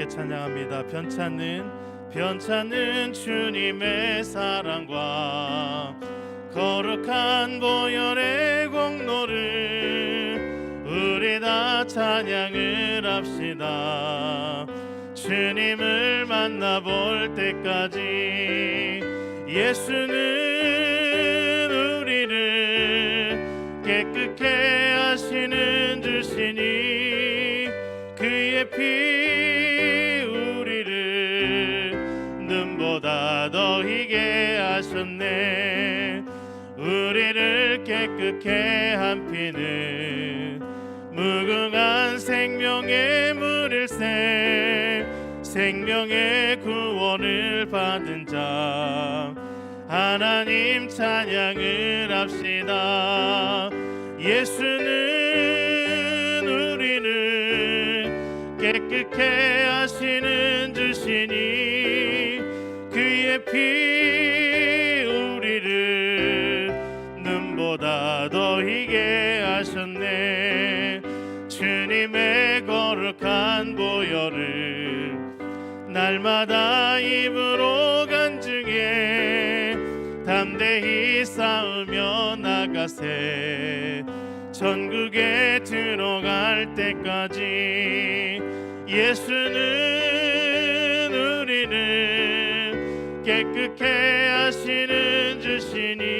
함께 찬양합니다. 변찮는 변찮는 주님의 사랑과 거룩한 보혈의 공로를 우리 다 찬양을 합시다. 주님을 만나볼 때까지 예수는 우리를 깨끗게 하시는 주시니 깨끗게 한 피는 무궁한 생명의 물일새 생명의 구원을 받은 자. 하나님 찬양을 합시다. 예수는 우리를 깨끗게 하시는 주시니 그의 피 날마다 입으로 간증해. 담대히 싸우며 나가세. 전국에 들어갈 때까지 예수는 우리를 깨끗게 하시는 주시니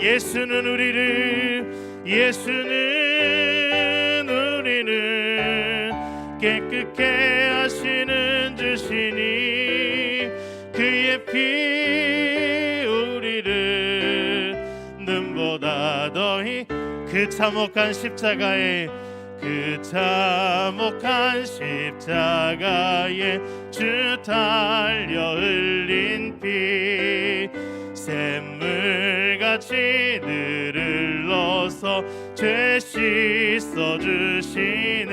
예수는 우리를 예수는 우리를 깨끗게 하시는 주시니 그의 피 우리를 눈보다 더히 그 참혹한 십자가에 그 참혹한 십자가에 주 달려 흘린 피 샘물같이 늘을 넣어서 죄 씻어 주시네.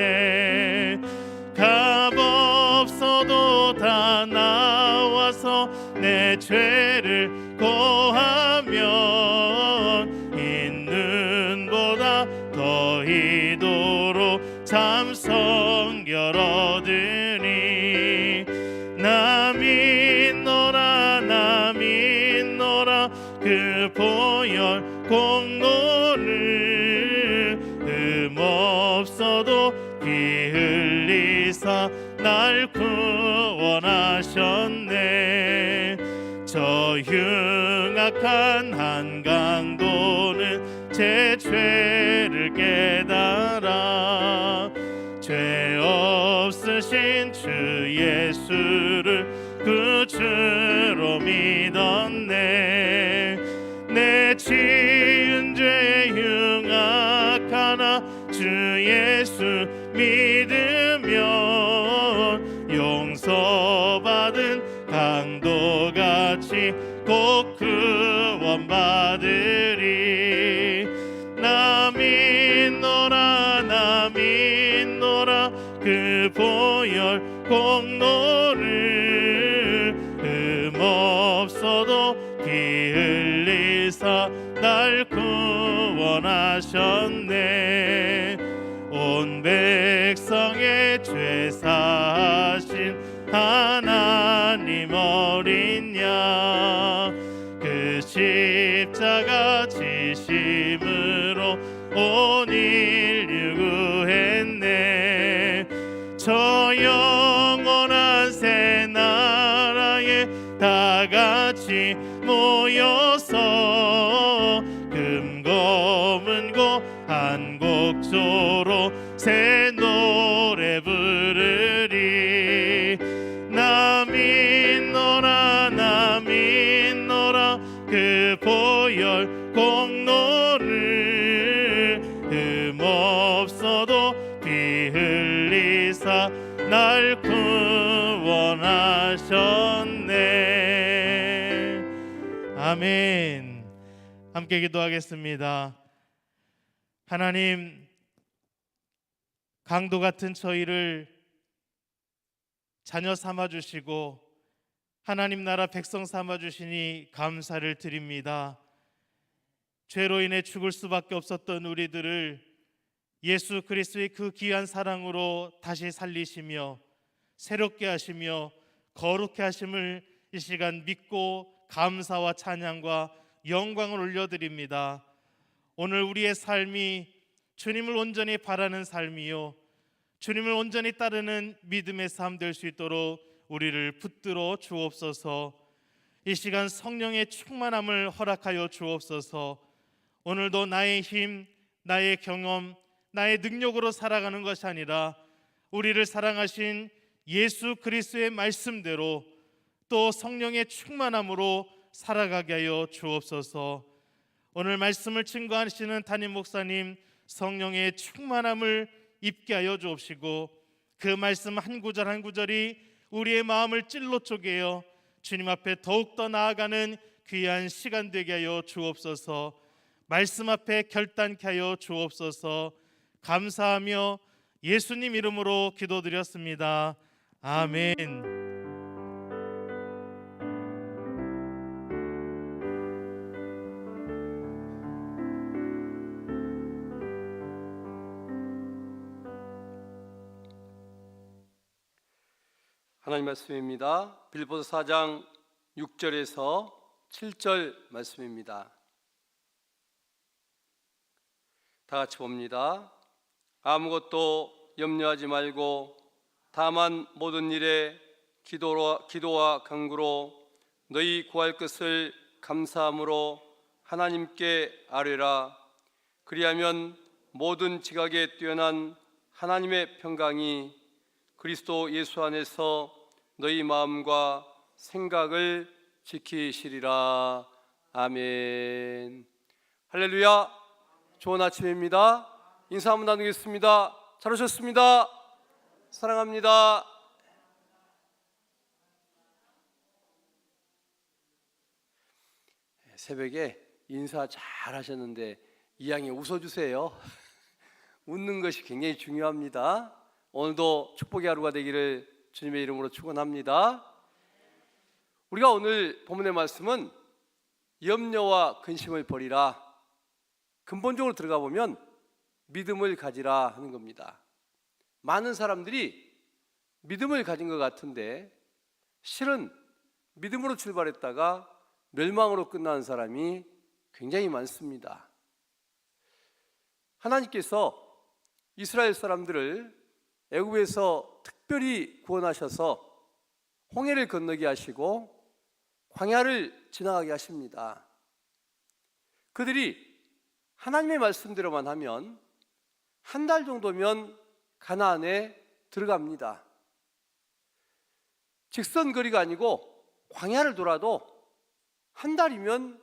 값 없어도 다 나와서 내죄 악한 한강도는 제 죄를 깨달아 죄 없으신 주 예수를 구주로 믿었네. 내지 원하셨네. 아멘. 함께 기도하겠습니다. 하나님 강도 같은 저희를 자녀 삼아 주시고 하나님 나라 백성 삼아 주시니 감사를 드립니다. 죄로 인해 죽을 수밖에 없었던 우리들을 예수 그리스도의 그 귀한 사랑으로 다시 살리시며 새롭게 하시며 거룩해 하심을 이 시간 믿고 감사와 찬양과 영광을 올려드립니다. 오늘 우리의 삶이 주님을 온전히 바라는 삶이요 주님을 온전히 따르는 믿음의 삶 될 수 있도록 우리를 붙들어 주옵소서. 이 시간 성령의 충만함을 허락하여 주옵소서. 오늘도 나의 힘, 나의 경험, 나의 능력으로 살아가는 것이 아니라 우리를 사랑하신 예수 그리스도의 말씀대로 또 성령의 충만함으로 살아가게 하여 주옵소서. 오늘 말씀을 증거하시는 담임 목사님 성령의 충만함을 입게 하여 주옵시고 그 말씀 한 구절 한 구절이 우리의 마음을 찔러 쪼개어 주님 앞에 더욱 더 나아가는 귀한 시간 되게 하여 주옵소서. 말씀 앞에 결단케 하여 주옵소서. 감사하며 예수님 이름으로 기도드렸습니다 아멘 하나님 말씀입니다. 빌보서 4장 6절에서 7절 말씀입니다. 다 같이 봅니다. 아무것도 염려하지 말고 다만 모든 일에 기도로, 기도와 간구로 너희 구할 것을 감사함으로 하나님께 아뢰라. 그리하면 모든 지각에 뛰어난 하나님의 평강이 그리스도 예수 안에서 너희 마음과 생각을 지키시리라. 아멘. 할렐루야. 좋은 아침입니다. 인사 한번 나누겠습니다. 잘 오셨습니다. 사랑합니다. 새벽에 인사 잘 하셨는데 이왕에 웃어주세요. 웃는 것이 굉장히 중요합니다. 오늘도 축복의 하루가 되기를 주님의 이름으로 축원합니다. 우리가 오늘 본문의 말씀은 염려와 근심을 버리라. 근본적으로 들어가 보면 믿음을 가지라 하는 겁니다. 많은 사람들이 믿음을 가진 것 같은데 실은 믿음으로 출발했다가 멸망으로 끝나는 사람이 굉장히 많습니다. 하나님께서 이스라엘 사람들을 애굽에서 특별히 구원하셔서 홍해를 건너게 하시고 광야를 지나가게 하십니다. 그들이 하나님의 말씀대로만 하면 한 달 정도면 가나안에 들어갑니다. 직선 거리가 아니고 광야를 돌아도 한 달이면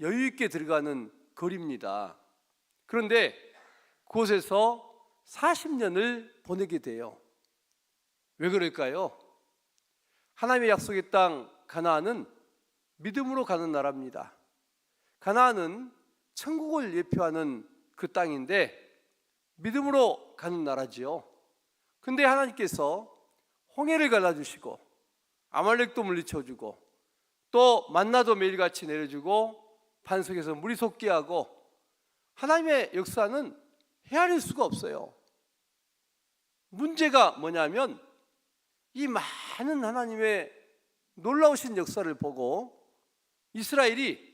여유 있게 들어가는 거리입니다. 그런데 그곳에서 40년을 보내게 돼요. 왜 그럴까요? 하나님의 약속의 땅 가나안은 믿음으로 가는 나라입니다. 가나안은 천국을 예표하는 그 땅인데 믿음으로 가는 나라지요. 근데 하나님께서 홍해를 갈라주시고 아말렉도 물리쳐 주고 또 만나도 매일같이 내려주고 반석에서 물이 솟게 하고 하나님의 역사는 헤아릴 수가 없어요. 문제가 뭐냐면 이 많은 하나님의 놀라우신 역사를 보고 이스라엘이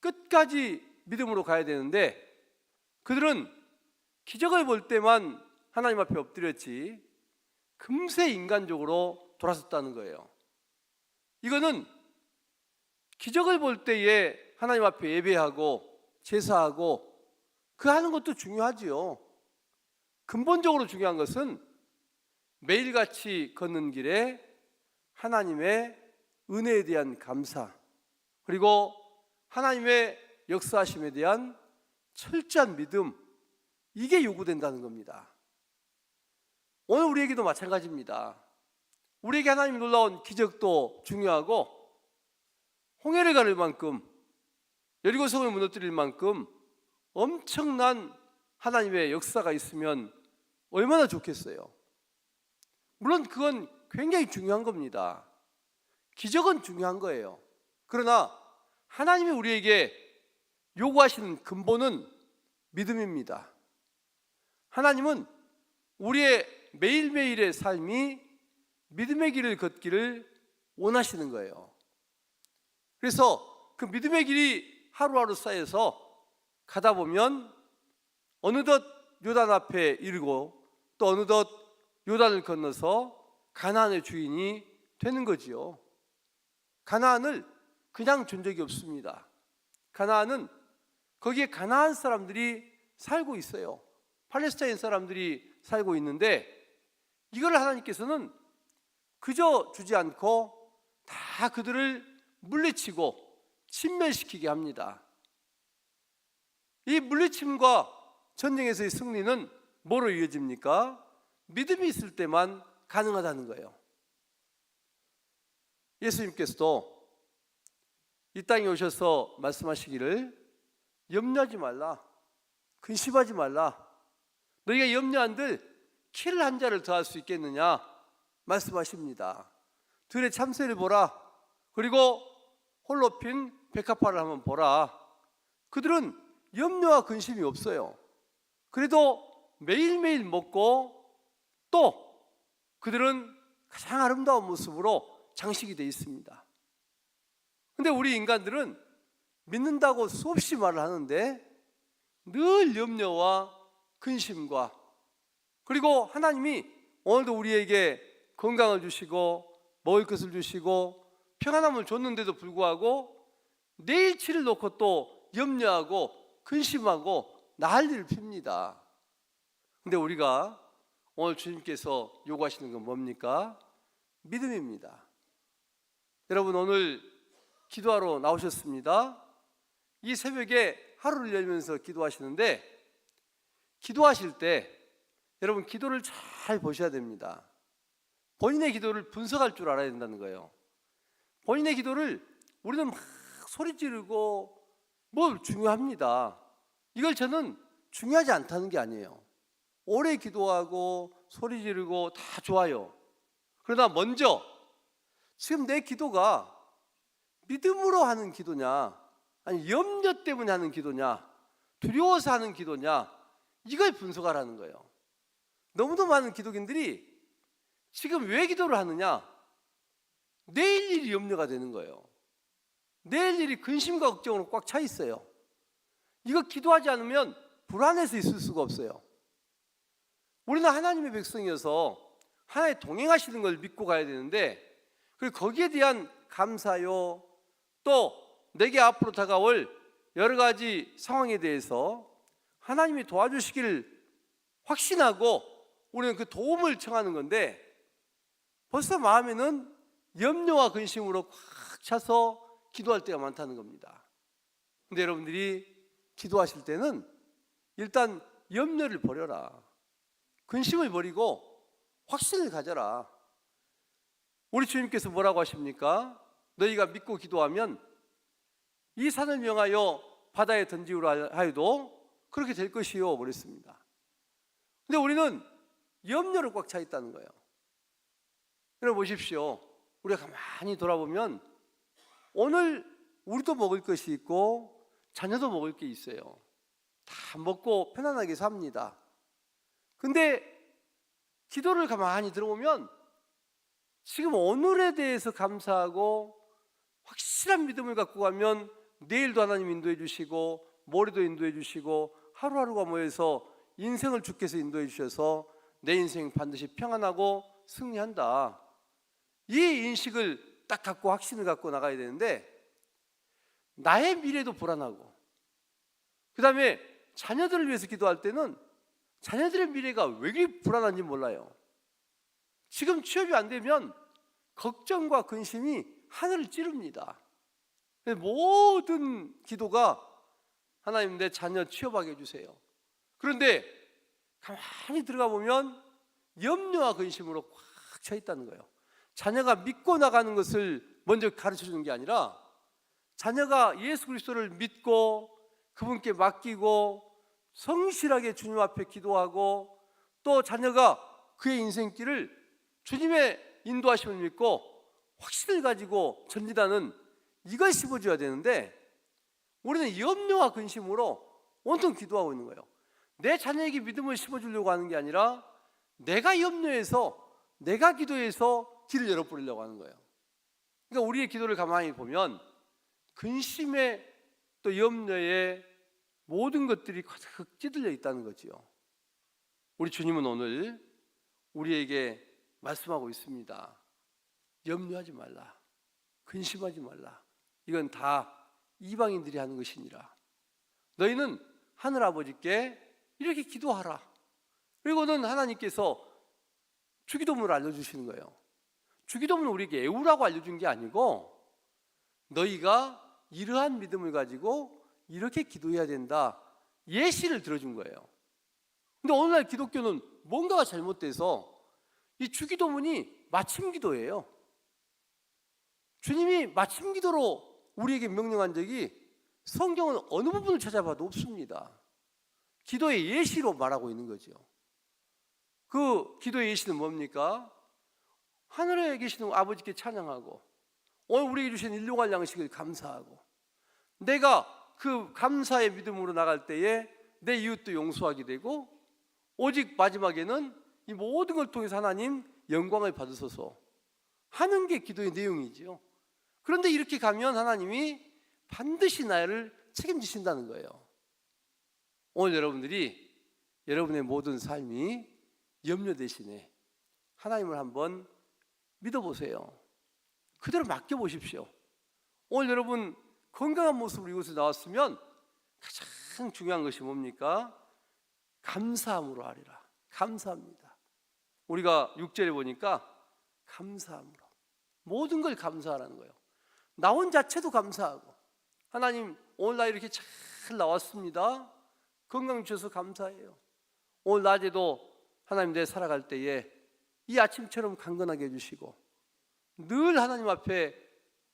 끝까지 믿음으로 가야 되는데 그들은 기적을 볼 때만 하나님 앞에 엎드렸지 금세 인간적으로 돌아섰다는 거예요. 이거는 기적을 볼 때에 하나님 앞에 예배하고 제사하고 그 하는 것도 중요하지요. 근본적으로 중요한 것은 매일같이 걷는 길에 하나님의 은혜에 대한 감사 그리고 하나님의 역사하심에 대한 철저한 믿음 이게 요구된다는 겁니다. 오늘 우리에게도 마찬가지입니다. 우리에게 하나님 놀라운 기적도 중요하고 홍해를 가를 만큼 여리고성을 무너뜨릴 만큼 엄청난 하나님의 역사가 있으면 얼마나 좋겠어요. 물론 그건 굉장히 중요한 겁니다. 기적은 중요한 거예요. 그러나 하나님이 우리에게 요구하시는 근본은 믿음입니다. 하나님은 우리의 매일매일의 삶이 믿음의 길을 걷기를 원하시는 거예요. 그래서 그 믿음의 길이 하루하루 쌓여서 가다 보면 어느덧 요단 앞에 이르고 또 어느덧 요단을 건너서 가나안의 주인이 되는 거지요. 가나안을 그냥 준 적이 없습니다. 가나안은 거기에 가나안 사람들이 살고 있어요. 팔레스타인 사람들이 살고 있는데 이걸 하나님께서는 그저 주지 않고 다 그들을 물리치고 침멸시키게 합니다. 이 물리침과 전쟁에서의 승리는 뭐로 이어집니까? 믿음이 있을 때만 가능하다는 거예요. 예수님께서도 이 땅에 오셔서 말씀하시기를 염려하지 말라, 근심하지 말라. 너희가 염려한들 키를 한 자를 더할 수 있겠느냐 말씀하십니다. 들의 참새를 보라. 그리고 홀로 핀 백합화를 한번 보라. 그들은 염려와 근심이 없어요. 그래도 매일매일 먹고 또 그들은 가장 아름다운 모습으로 장식이 되어 있습니다. 근데 우리 인간들은 믿는다고 수없이 말을 하는데 늘 염려와 근심과 그리고 하나님이 오늘도 우리에게 건강을 주시고 먹을 것을 주시고 평안함을 줬는데도 불구하고 내일치를 놓고 또 염려하고 근심하고 난리를 핍니다. 근데 우리가 오늘 주님께서 요구하시는 건 뭡니까? 믿음입니다. 여러분 오늘 기도하러 나오셨습니다. 이 새벽에 하루를 열면서 기도하시는데 기도하실 때 여러분 기도를 잘 보셔야 됩니다. 본인의 기도를 분석할 줄 알아야 된다는 거예요. 본인의 기도를 우리는 막 소리 지르고 뭘 중요합니다. 이걸 저는 중요하지 않다는 게 아니에요. 오래 기도하고 소리 지르고 다 좋아요. 그러나 먼저 지금 내 기도가 믿음으로 하는 기도냐, 아니 염려 때문에 하는 기도냐, 두려워서 하는 기도냐, 이걸 분석하라는 거예요. 너무도 많은 기독인들이 지금 왜 기도를 하느냐? 내일 일이 염려가 되는 거예요. 내일 일이 근심과 걱정으로 꽉 차 있어요. 이거 기도하지 않으면 불안해서 있을 수가 없어요. 우리는 하나님의 백성이어서 하나님 동행하시는 걸 믿고 가야 되는데 그리고 거기에 대한 감사요 또 내게 앞으로 다가올 여러 가지 상황에 대해서 하나님이 도와주시기를 확신하고 우리는 그 도움을 청하는 건데 벌써 마음에는 염려와 근심으로 꽉 차서 기도할 때가 많다는 겁니다. 근데 여러분들이 기도하실 때는 일단 염려를 버려라. 근심을 버리고 확신을 가져라. 우리 주님께서 뭐라고 하십니까? 너희가 믿고 기도하면 이 산을 명하여 바다에 던지우라 하여도 그렇게 될 것이요 그랬습니다. 근데 우리는 염려로 꽉 차 있다는 거예요. 여러분 보십시오. 우리가 가만히 돌아보면 오늘 우리도 먹을 것이 있고 자녀도 먹을 게 있어요. 다 먹고 편안하게 삽니다. 근데 기도를 가만히 들어보면 지금 오늘에 대해서 감사하고 확실한 믿음을 갖고 가면 내일도 하나님 인도해 주시고 모레도 인도해 주시고 하루하루가 모여서 인생을 주께서 인도해 주셔서 내 인생 반드시 평안하고 승리한다. 이 인식을 딱 갖고 확신을 갖고 나가야 되는데 나의 미래도 불안하고 그 다음에 자녀들을 위해서 기도할 때는 자녀들의 미래가 왜 그리 불안한지 몰라요. 지금 취업이 안 되면 걱정과 근심이 하늘을 찌릅니다. 모든 기도가 하나님 내 자녀 취업하게 해주세요. 그런데 가만히 들어가 보면 염려와 근심으로 꽉 차 있다는 거예요. 자녀가 믿고 나가는 것을 먼저 가르쳐 주는 게 아니라 자녀가 예수 그리스도를 믿고 그분께 맡기고 성실하게 주님 앞에 기도하고 또 자녀가 그의 인생길을 주님의 인도하심을 믿고 확신을 가지고 전진하는 이걸 심어줘야 되는데 우리는 염려와 근심으로 온통 기도하고 있는 거예요. 내 자녀에게 믿음을 심어주려고 하는 게 아니라 내가 염려해서 내가 기도해서 길을 열어버리려고 하는 거예요. 그러니까 우리의 기도를 가만히 보면 근심에 또 염려에 모든 것들이 가득 찌들려 있다는 거지요. 우리 주님은 오늘 우리에게 말씀하고 있습니다. 염려하지 말라. 근심하지 말라. 이건 다 이방인들이 하는 것이니라. 너희는 하늘 아버지께 이렇게 기도하라. 그리고는 하나님께서 주기도문을 알려주시는 거예요. 주기도문은 우리에게 애우라고 알려준 게 아니고 너희가 이러한 믿음을 가지고 이렇게 기도해야 된다. 예시를 들어준 거예요. 근데 오늘날 기독교는 뭔가가 잘못돼서 이 주기도문이 마침 기도예요. 주님이 마침 기도로 우리에게 명령한 적이 성경은 어느 부분을 찾아봐도 없습니다. 기도의 예시로 말하고 있는 거죠. 그 기도의 예시는 뭡니까? 하늘에 계시는 아버지께 찬양하고 오늘 우리에게 주신 일용할 양식을 감사하고 내가 그 감사의 믿음으로 나갈 때에 내 이웃도 용서하게 되고 오직 마지막에는 이 모든 걸 통해서 하나님 영광을 받으소서 하는 게 기도의 내용이지요. 그런데 이렇게 가면 하나님이 반드시 나를 책임지신다는 거예요. 오늘 여러분들이 여러분의 모든 삶이 염려 대신에 하나님을 한번 믿어보세요. 그대로 맡겨보십시오. 오늘 여러분 건강한 모습으로 이곳에 나왔으면 가장 중요한 것이 뭡니까? 감사함으로 하리라. 감사합니다. 우리가 6절에 보니까 감사함으로. 모든 걸 감사하라는 거예요. 나온 자체도 감사하고 하나님 오늘 나 이렇게 잘 나왔습니다. 건강 주셔서 감사해요. 오늘 낮에도 하나님 내 살아갈 때에 이 아침처럼 강건하게 해주시고 늘 하나님 앞에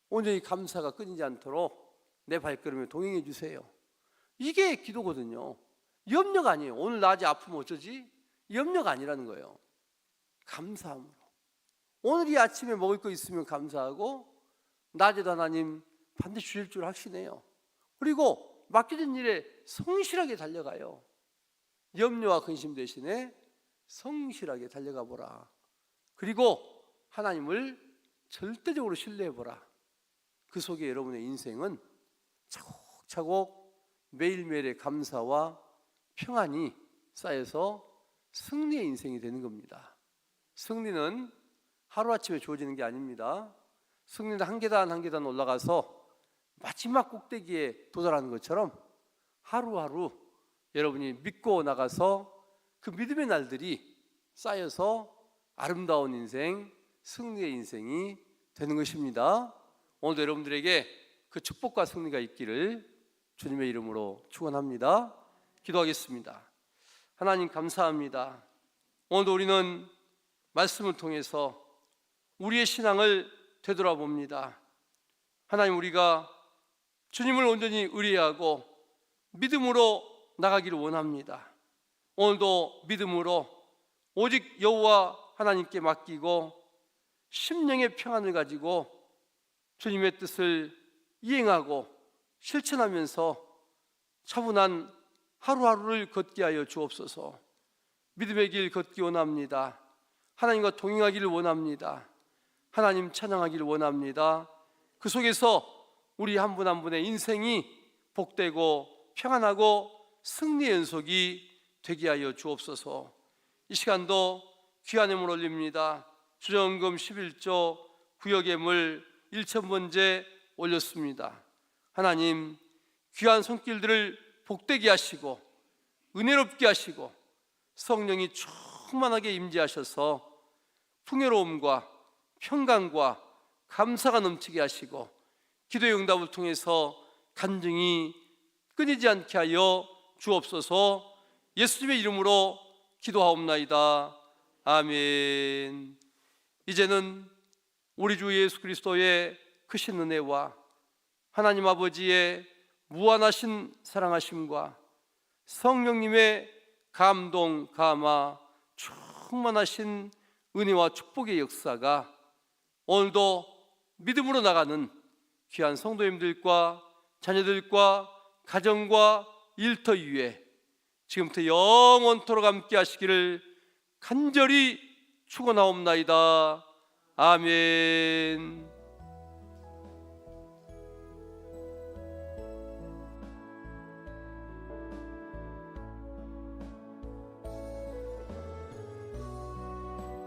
온전히 감사가 끊이지 않도록 내 발걸음에 동행해 주세요. 이게 기도거든요. 염려가 아니에요. 오늘 낮에 아프면 어쩌지? 염려가 아니라는 거예요. 감사함으로. 오늘 이 아침에 먹을 거 있으면 감사하고 낮에도 하나님 반드시 주실 줄 확신해요. 그리고 맡겨진 일에 성실하게 달려가요. 염려와 근심 대신에 성실하게 달려가 보라. 그리고 하나님을 절대적으로 신뢰해 보라. 그 속에 여러분의 인생은 차곡차곡 매일매일의 감사와 평안이 쌓여서 승리의 인생이 되는 겁니다. 승리는 하루아침에 주어지는 게 아닙니다. 승리는 한 계단 한 계단 올라가서 마지막 꼭대기에 도달하는 것처럼 하루하루 여러분이 믿고 나가서 그 믿음의 날들이 쌓여서 아름다운 인생, 승리의 인생이 되는 것입니다. 오늘 여러분들에게 그 축복과 승리가 있기를 주님의 이름으로 축원합니다. 기도하겠습니다. 하나님 감사합니다. 오늘 우리는 말씀을 통해서 우리의 신앙을 되돌아봅니다. 하나님 우리가 주님을 온전히 의뢰하고 믿음으로 나가기를 원합니다. 오늘도 믿음으로 오직 여호와 하나님께 맡기고 심령의 평안을 가지고 주님의 뜻을 이행하고 실천하면서 차분한 하루하루를 걷게 하여 주옵소서. 믿음의 길 걷기 원합니다. 하나님과 동행하기를 원합니다. 하나님 찬양하기를 원합니다. 그 속에서 우리 한 분 한 분의 인생이 복되고 평안하고 승리의 연속이 되게 하여 주옵소서. 이 시간도 귀한 힘을 올립니다. 주정금 11조 구역예물 1천 번째 올렸습니다. 하나님 귀한 손길들을 복되게 하시고 은혜롭게 하시고 성령이 충만하게 임재하셔서 풍요로움과 평강과 감사가 넘치게 하시고 기도의 응답을 통해서 간증이 끊이지 않게 하여 주옵소서 예수님의 이름으로 기도하옵나이다. 아멘. 이제는 우리 주 예수 그리스도의 크신 은혜와 하나님 아버지의 무한하신 사랑하심과 성령님의 감동, 감화, 충만하신 은혜와 축복의 역사가 오늘도 믿음으로 나가는 귀한 성도님들과 자녀들과 가정과 일터 위에 지금부터 영원토록 함께 하시기를 간절히 축원하옵나이다. 아멘.